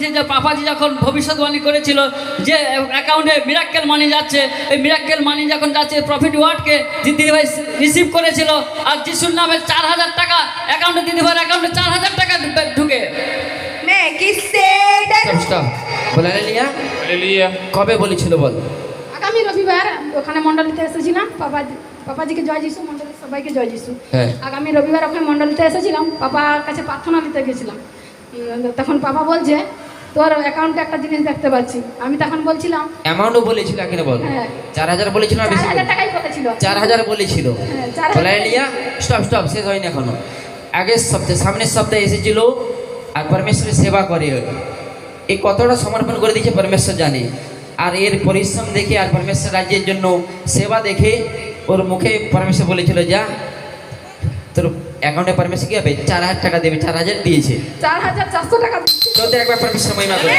দিয়েছেন যে পাপাজি যখন ভবিষ্যৎবাণী করেছিল যে অ্যাকাউন্টে মিরাক্কেল মানি যাচ্ছে এই মিরাক্কেল মানি যখন যাচ্ছে প্রফিট ওয়ার্ডকে দিদিভাই রিসিভ করেছিল আর যিশুর নামে চার হাজার টাকা অ্যাকাউন্টে দিদিভাইয়ের অ্যাকাউন্টে চার হাজার টাকা ঢুকে। কবে বলেছিল বল? আগামী রবিবার ওখানে মন্ডলীতে এসেছিলাম পাপাজি পাপাজিকে জয় যিশু মন্ডলের সবাইকে জয় যিশু। হ্যাঁ। আগামী রবিবার ওখানে মন্ডলিতে এসেছিলাম পাপার কাছে প্রার্থনা দিতে গেছিলাম। তখন পাপা বলছে তোর অ্যাকাউন্টে একটা জিনিস দেখতে পাচ্ছি। আমি তখন বলছিলাম অ্যামাউন্টও বলেছিল কিনা বল। হ্যাঁ। চার হাজার বলেছিল না বেশি? টাকাই বলেছিল। চার হাজার বলেছিল। হ্যাঁ, লিয়া স্টপ স্টপ শেষ হয়নি এখনও। আগের সপ্তাহে সামনের সপ্তাহে এসেছিল আর পরমেশ্বরের সেবা করে। এই কতটা সমর্পণ করে দিয়েছে পরমেশ্বর জানে। আর এর পরিশ্রম দেখে আর পরমেশ্বর রাজ্যের জন্য সেবা দেখে ওর মুখে পরমেশ্বর বলেছিল যা তোর অ্যাকাউন্টে পারমিশন কি হবে? চার হাজার টাকা দেবে চার হাজার দিয়েছে। চার হাজার চারশো টাকা। তোদের একবার পারমিশন মহিমা করে।